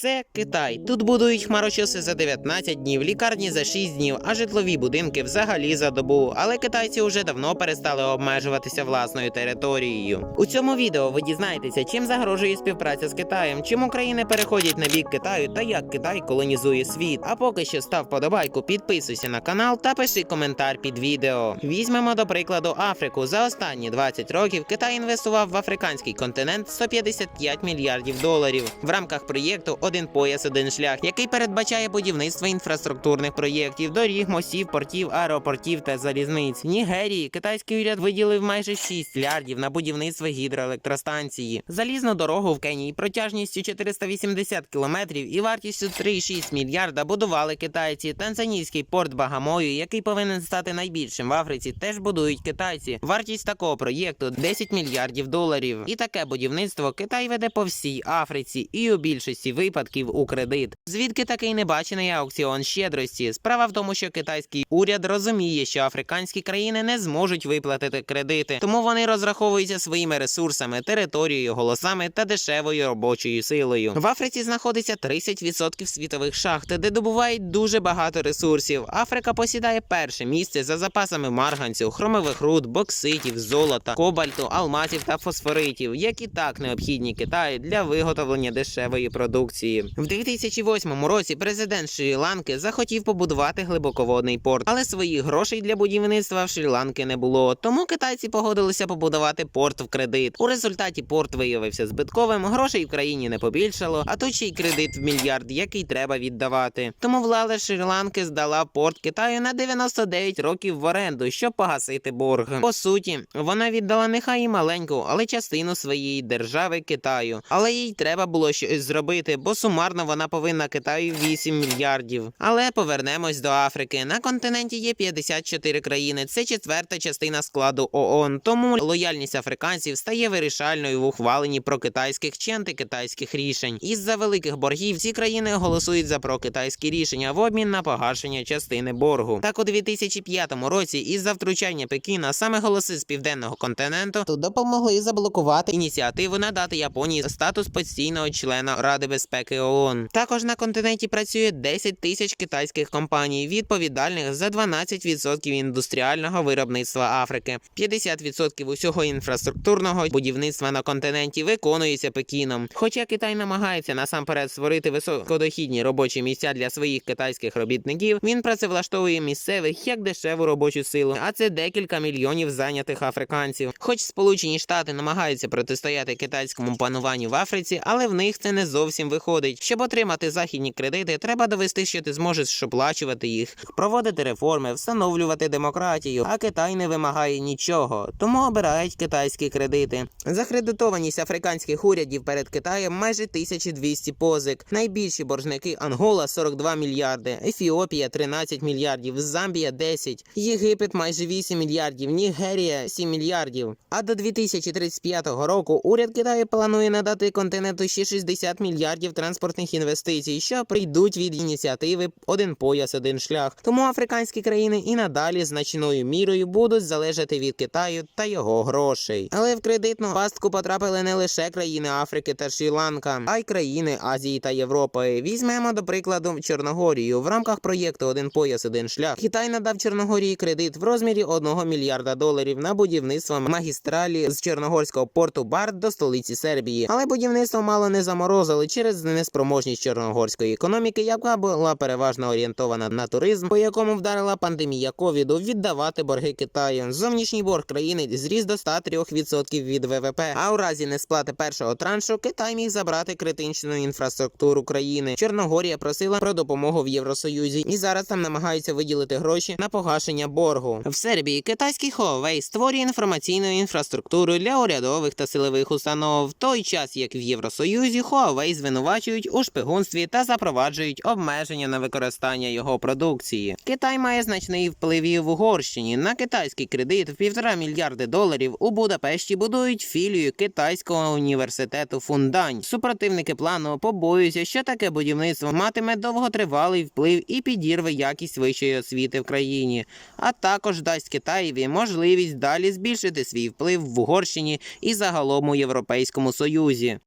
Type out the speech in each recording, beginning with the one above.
Це Китай. Тут будують хмарочоси за 19 днів, лікарні за 6 днів, а житлові будинки взагалі за добу. Але китайці вже давно перестали обмежуватися власною територією. У цьому відео ви дізнаєтеся, чим загрожує співпраця з Китаєм, чим країни переходять на бік Китаю та як Китай колонізує світ. А поки що став подобайку, підписуйся на канал та пиши коментар під відео. Візьмемо до прикладу Африку. За останні 20 років Китай інвестував в африканський континент 155 мільярдів доларів в рамках проєкту Один пояс, один шлях, який передбачає будівництво інфраструктурних проєктів, доріг, мостів, портів, аеропортів та залізниць. В Нігерії китайський уряд виділив майже 6 мільярдів на будівництво гідроелектростанції, залізну дорогу в Кенії протяжністю 480 кілометрів і вартістю 3,6 мільярда будували китайці. Танзанійський порт Багамою, який повинен стати найбільшим в Африці, теж будують китайці. Вартість такого проєкту 10 мільярдів доларів. І таке будівництво Китай веде по всій Африці і у більшості випадків у кредит. Звідки такий небачений аукціон щедрості? Справа в тому, що китайський уряд розуміє, що африканські країни не зможуть виплатити кредити, тому вони розраховуються своїми ресурсами, територією, голосами та дешевою робочою силою. В Африці знаходиться 30% світових шахт, де добувають дуже багато ресурсів. Африка посідає перше місце за запасами марганцю, хромових руд, бокситів, золота, кобальту, алмазів та фосфоритів, які так необхідні Китаю для виготовлення дешевої продукції. В 2008 році президент Шрі-Ланки захотів побудувати глибоководний порт, але своїх грошей для будівництва в Шрі-Ланки не було. Тому китайці погодилися побудувати порт в кредит. У результаті порт виявився збитковим, грошей в країні не побільшало, а тут ще й кредит в мільярд, який треба віддавати. Тому влада Шрі-Ланки здала порт Китаю на 99 років в оренду, щоб погасити борг. По суті, вона віддала нехай і маленьку, але частину своєї держави Китаю. Але їй треба було щось зробити, бо сумарно вона повинна Китаю 8 мільярдів. Але повернемось до Африки. На континенті є 54 країни. Це четверта частина складу ООН. Тому лояльність африканців стає вирішальною в ухваленні прокитайських чи антикитайських рішень. Із-за великих боргів ці країни голосують за прокитайські рішення в обмін на погашення частини боргу. Так у 2005 році, із-за втручання Пекіна, саме голоси з південного континенту допомогли заблокувати ініціативу надати Японії статус постійного члена Ради безпеки ООН. Також на континенті працює 10 тисяч китайських компаній, відповідальних за 12% індустріального виробництва Африки. 50% усього інфраструктурного будівництва на континенті виконується Пекіном. Хоча Китай намагається насамперед створити високодохідні робочі місця для своїх китайських робітників, він працевлаштовує місцевих як дешеву робочу силу, а це декілька мільйонів зайнятих африканців. Хоч Сполучені Штати намагаються протистояти китайському пануванню в Африці, але в них це не зовсім виходить. Щоб отримати західні кредити, треба довести, що ти зможеш оплачувати їх, проводити реформи, встановлювати демократію. А Китай не вимагає нічого, тому обирають китайські кредити. Закредитованість африканських урядів перед Китаєм майже 1200 позик. Найбільші боржники Ангола 42 мільярди, Ефіопія 13 мільярдів, Замбія 10, Єгипет майже 8 мільярдів, Нігерія 7 мільярдів. А до 2035 року уряд Китаю планує надати континенту ще 60 мільярдів транспортних інвестицій, що прийдуть від ініціативи Один пояс, один шлях. Тому африканські країни і надалі значною мірою будуть залежати від Китаю та його грошей. Але в кредитну пастку потрапили не лише країни Африки та Шрі-Ланка, а й країни Азії та Європи. Візьмемо до прикладу Чорногорію. В рамках проєкту Один пояс, один шлях Китай надав Чорногорії кредит в розмірі 1 мільярда доларів на будівництво магістралі з Чорногорського порту Бард до столиці Сербії. Але будівництво мало не заморозили через неспроможність чорногорської економіки, яка була переважно орієнтована на туризм, по якому вдарила пандемія ковіду, віддавати борги Китаю. Зовнішній борг країни зріс до 103% від ВВП. А у разі несплати першого траншу Китай міг забрати критичну інфраструктуру країни. Чорногорія просила про допомогу в Євросоюзі, і зараз там намагаються виділити гроші на погашення боргу. В Сербії китайський Huawei створює інформаційну інфраструктуру для урядових та силових установ, в той час як в Євросоюзі Huawei звинувачують у шпигунстві та запроваджують обмеження на використання його продукції. Китай має значний вплив і в Угорщині. На китайський кредит в півтора мільярди доларів у Будапешті будують філію китайського університету Фундань. Супротивники плану побоюються, що таке будівництво матиме довготривалий вплив і підірве якість вищої освіти в країні, а також дасть Китаєві можливість далі збільшити свій вплив в Угорщині і загалом у Європейському Союзі.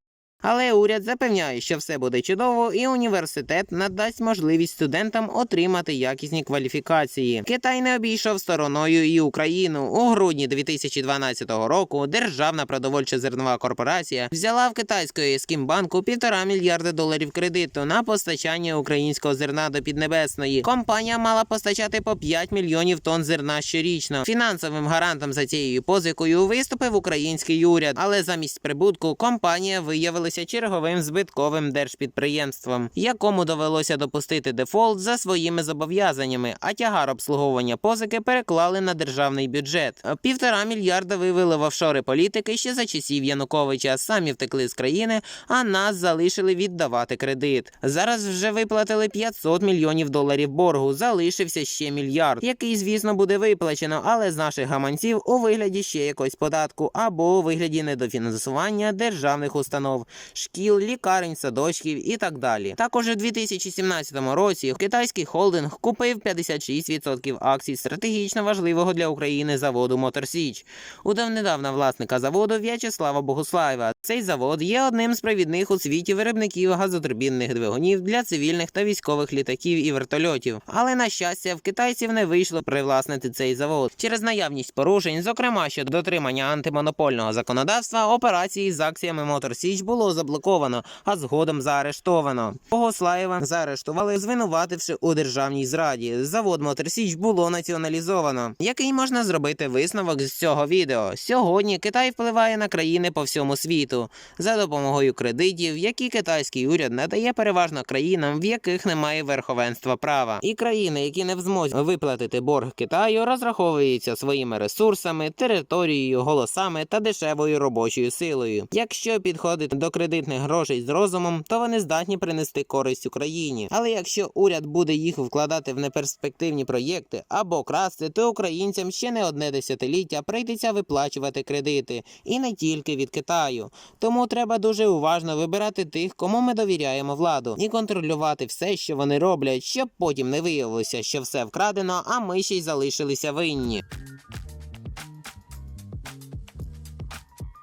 Але уряд запевняє, що все буде чудово, і університет надасть можливість студентам отримати якісні кваліфікації. Китай не обійшов стороною і Україну. У грудні 2012 року Державна продовольча зернова корпорація взяла в китайського Ескімбанку півтора мільярда доларів кредиту на постачання українського зерна до Піднебесної. Компанія мала постачати по 5 мільйонів тонн зерна щорічно. Фінансовим гарантом за цією позикою виступив український уряд, але замість прибутку компанія виявилася черговим збитковим держпідприємством, якому довелося допустити дефолт за своїми зобов'язаннями, а тягар обслуговування позики переклали на державний бюджет. Півтора мільярда вивели в офшори політики ще за часів Януковича. Самі втекли з країни, а нас залишили віддавати кредит. Зараз вже виплатили 500 мільйонів доларів боргу. Залишився ще мільярд, який, звісно, буде виплачено, але з наших гаманців у вигляді ще якогось податку або у вигляді недофінансування державних установ, шкіл, лікарень, садочків і так далі. Також у 2017 році китайський холдинг купив 56% акцій стратегічно важливого для України заводу Моторсіч. У давнедавна власника заводу В'ячеслава Богуслаєва. Цей завод є одним з провідних у світі виробників газотурбінних двигунів для цивільних та військових літаків і вертольотів. Але на щастя, в китайців не вийшло привласнити цей завод через наявність порушень, зокрема щодо дотримання антимонопольного законодавства. Операції з акціями Мотор Січ заблоковано, а згодом заарештовано. Богослаєва заарештували, звинувативши у державній зраді. Завод Мотор Січ було націоналізовано. Який можна зробити висновок з цього відео? Сьогодні Китай впливає на країни по всьому світу за допомогою кредитів, які китайський уряд надає переважно країнам, в яких немає верховенства права. І країни, які не в змозі виплатити борг Китаю, розраховуються своїми ресурсами, територією, голосами та дешевою робочою силою. Якщо підходити до кредитних грошей з розумом, то вони здатні принести користь Україні. Але якщо уряд буде їх вкладати в неперспективні проєкти або красти, то українцям ще не одне десятиліття прийдеться виплачувати кредити, і не тільки від Китаю. Тому треба дуже уважно вибирати тих, кому ми довіряємо владу, і контролювати все, що вони роблять, щоб потім не виявилося, що все вкрадено, а ми ще й залишилися винні.